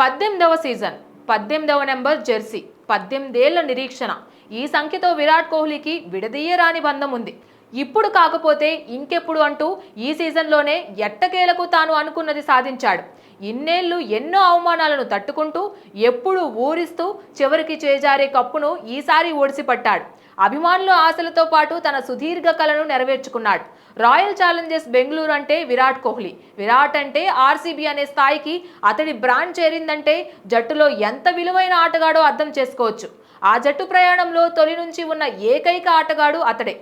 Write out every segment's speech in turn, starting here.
పద్దెనిమిదవ సీజన్ పద్దెనిమిదవ number Jersey పద్దెనిమిదేళ్ళ నిరీక్షణ. ఈ సంఖ్యతో విరాట్ కోహ్లీకి విడదీయరాని బంధం ఉంది. ఇప్పుడు కాకపోతే ఇంకెప్పుడు అంటూ ఈ సీజన్లోనే ఎట్టకేలకు తాను అనుకున్నది సాధించాడు. ఇన్నేళ్ళు ఎన్నో అవమానాలను తట్టుకుంటూ ఎప్పుడు ఊరిస్తూ చివరికి చేజారే కప్పును ఈసారి ఓడిసిపట్టాడు అభిమానుల ఆశలతో పాటు తన సుదీర్ఘ కలను నెరవేర్చుకున్నాడు. రాయల్ ఛాలెంజర్స్ బెంగళూరు అంటే విరాట్ కోహ్లీ. విరాట్ అంటే ఆర్సీబీ అనే స్థాయికి అతడి బ్రాండ్ చేరిందంటే జట్టులో ఎంత విలువైన ఆటగాడో అర్థం చేసుకోవచ్చు. ఆ జట్టు ప్రయాణంలో తొలి నుంచి ఉన్న ఏకైక ఆటగాడు అతడే.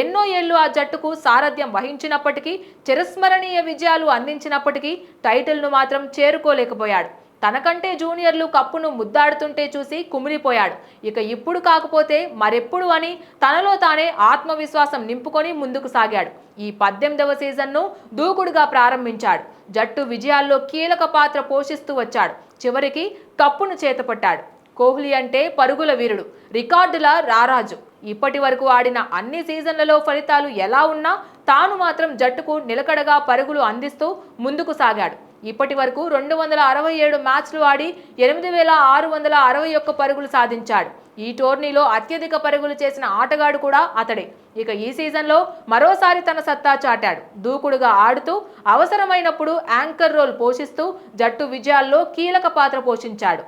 ఎన్నో ఏళ్ళు ఆ జట్టుకు సారథ్యం వహించినప్పటికీ చిరస్మరణీయ విజయాలు అందించినప్పటికీ టైటిల్ను మాత్రం చేరుకోలేకపోయాడు. తనకంటే జూనియర్లు కప్పును ముద్దాడుతుంటే చూసి కుమిలిపోయాడు. ఇక ఇప్పుడు కాకపోతే మరెప్పుడు అని తనలో తానే ఆత్మవిశ్వాసం నింపుకొని ముందుకు సాగాడు. ఈ పద్దెనిమిదవ సీజన్ను దూకుడుగా ప్రారంభించాడు. జట్టు విజయాల్లో కీలక పాత్ర పోషిస్తూ వచ్చాడు. చివరికి కప్పును చేతపట్టాడు. కోహ్లీ అంటే పరుగుల వీరుడు రికార్డుల రారాజు. ఇప్పటి వరకు ఆడిన అన్ని సీజన్లలో ఫలితాలు ఎలా ఉన్నా తాను మాత్రం జట్టుకు నిలకడగా పరుగులు అందిస్తూ ముందుకు సాగాడు. ఇప్పటి వరకు రెండు వందల అరవై ఏడు మ్యాచ్లు ఆడి ఎనిమిది వేల ఆరు వందల అరవై ఒక్క పరుగులు సాధించాడు. ఈ టోర్నీలో అత్యధిక పరుగులు చేసిన ఆటగాడు కూడా అతడే. ఇక ఈ సీజన్లో మరోసారి తన సత్తా చాటాడు. దూకుడుగా ఆడుతూ అవసరమైనప్పుడు యాంకర్ రోల్ పోషిస్తూ జట్టు విజయాల్లో కీలక పాత్ర పోషించాడు.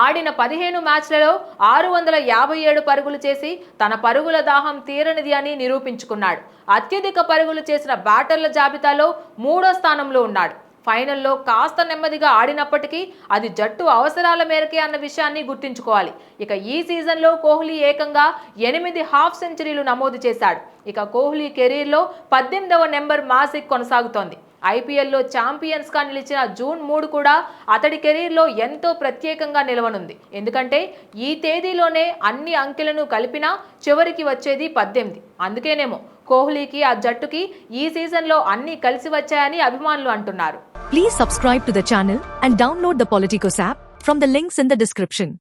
ఆడిన పదిహేను మ్యాచ్లలో ఆరు వందల యాభై ఏడు పరుగులు చేసి తన పరుగుల దాహం తీరనిది అని నిరూపించుకున్నాడు. అత్యధిక పరుగులు చేసిన బ్యాటర్ల జాబితాలో మూడో స్థానంలో ఉన్నాడు. ఫైనల్లో కాస్త నెమ్మదిగా ఆడినప్పటికీ అది జట్టు అవసరాల మేరకే అన్న విషయాన్ని గుర్తుంచుకోవాలి. ఇక ఈ సీజన్లో కోహ్లీ ఏకంగా ఎనిమిది హాఫ్ సెంచరీలు నమోదు చేశాడు. ఇక కోహ్లీ కెరీర్లో పద్దెనిమిదవ నెంబర్ మాసిక్ కొనసాగుతోంది. ఐపీఎల్లో ఛాంపియన్స్గా నిలిచిన జూన్ మూడు కూడా అతడి కెరీర్లో ఎంతో ప్రత్యేకంగా నిలవనుంది. ఎందుకంటే ఈ తేదీలోనే అన్ని అంకెలను కలిపినా చివరికి వచ్చేది పద్దెనిమిది. అందుకేనేమో కోహ్లీకి ఆ జట్టుకి ఈ సీజన్లో అన్నీ కలిసి వచ్చాయని అభిమానులు అంటున్నారు. Please subscribe to the channel and download the Politicos app from the links in the description